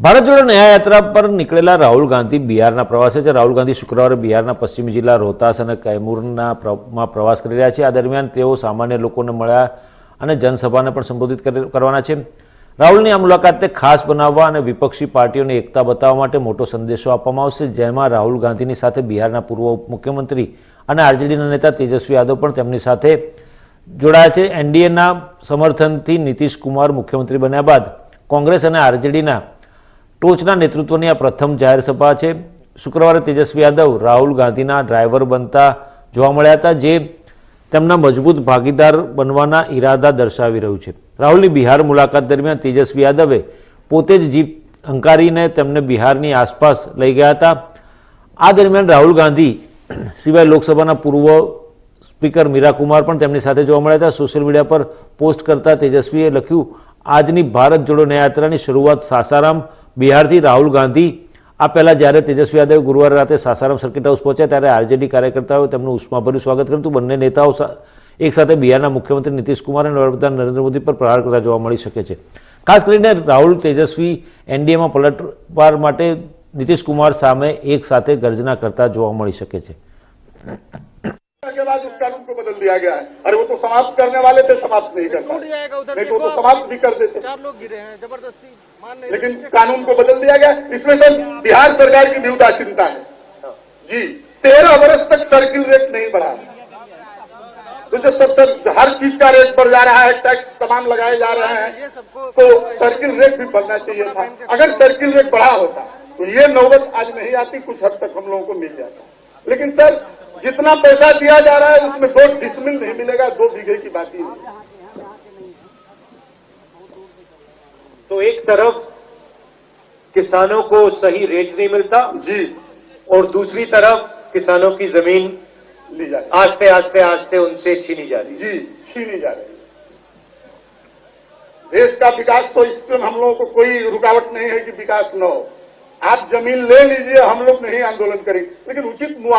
ભારત જોડો ન્યાયયાત્રા પર નીકળેલા રાહુલ ગાંધી બિહારના પ્રવાસે છે. રાહુલ ગાંધી શુક્રવારે બિહારના પશ્ચિમી જિલ્લા રોહતાસ અને કૈમૂરના માં પ્રવાસ કરી રહ્યા છે. આ દરમિયાન તેઓ સામાન્ય લોકોને મળ્યા અને જનસભાને પણ સંબોધિત કરવાના છે. રાહુલની આ મુલાકાતને ખાસ બનાવવા અને વિપક્ષી પાર્ટીઓને એકતા બતાવવા માટે મોટો સંદેશો આપવામાં આવશે, જેમાં રાહુલ ગાંધીની સાથે બિહારના પૂર્વ ઉપમુખ્યમંત્રી અને આરજેડીના નેતા તેજસ્વી યાદવ પણ તેમની સાથે જોડાયા છે. એનડીએના સમર્થનથી નીતિશ કુમાર મુખ્યમંત્રી બન્યા બાદ કોંગ્રેસ અને આરજેડીના ટોચના નેતૃત્વની આ પ્રથમ જાહેર સભા છે. શુક્રવારે તેજસ્વી યાદવ, રાહુલ ગાંધીના ડ્રાઈવર બનતા જોવા મળ્યા હતા, જે તેમના મજબૂત ભાગીદાર બનવાના ઈરાદા દર્શાવી રહ્યું છે. રાહુલની બિહાર મુલાકાત દરમિયાન તેજસ્વી યાદવે પોતે જ જીપ હંકારીને તેમને બિહારની આસપાસ લઈ ગયા હતા. આ દરમિયાન રાહુલ ગાંધી સિવાય લોકસભાના પૂર્વ સ્પીકર મીરા કુમાર પણ તેમની સાથે જોવા મળ્યા હતા. સોશિયલ મીડિયા પર પોસ્ટ કરતા તેજસ્વીએ લખ્યું, આજની ભારત જોડો ન્યાયયાત્રાની શરૂઆત સાસારામ બિહારથી રાહુલ ગાંધી, આ પહેલાં જ્યારે તેજસ્વી યાદવ ગુરુવારે રાતે સાસારામ સર્કિટ હાઉસ પહોંચ્યા, ત્યારે આરજેડી કાર્યકર્તાઓએ તેમનું ઉષ્માભર્યું સ્વાગત કર્યું હતું. બંને નેતાઓ એક સાથે બિહારના મુખ્યમંત્રી નીતિશકુમાર અને વડાપ્રધાન નરેન્દ્ર મોદી પર પ્રહાર કરતા જોવા મળી શકે છે. ખાસ કરીને રાહુલ તેજસ્વી એનડીએમાં પલટવાર માટે નીતિશ કુમાર સામે એક સાથે ગર્જના કરતા જોવા મળી શકે છે. के बाद उस कानून को बदल दिया गया है। अरे वो तो समाप्त करने वाले थे समाप्त नहीं कर टूट पाए जाएगा उधर? नहीं तो वो तो समाप्त भी कर देते। चार लोग गिरे हैं ज़बरदस्ती लेकिन कानून को बदल दिया गया। इसमें सर बिहार सरकार की भी उदासीनता है। जी तेरह वर्ष तक सर्किल रेट नहीं बढ़ा। तो जब तब सर हर चीज़ का रेट बढ़ जा रहा है टैक्स तमाम लगाए जा रहे हैं तो सर्किल रेट भी बढ़ना चाहिए था। अगर सर्किल रेट बढ़ा होता तो ये नौबत आज नहीं आती कुछ हद तक हम लोगों को मिल जाता। लेकिन सर जितना पैसा दिया जा रहा है उसमें दो डिसमिल नहीं मिलेगा दो बीघे की बात ही नहीं। तो एक तरफ़ किसानों को सही रेट नहीं मिलता जी। और दूसरी तरफ़ किसानों की ज़मीन ली जा रही आस्ते आस्ते आस्ते उनसे छीनी जा रही जी छीनी जा रही देश का विकास तो इससे हम लोगों को कोई रुकावट नहीं है कि विकास न हो। आप जमीन ले लीजिए हम लोग नहीं आंदोलन करेंगे लेकिन उचित मुआवजा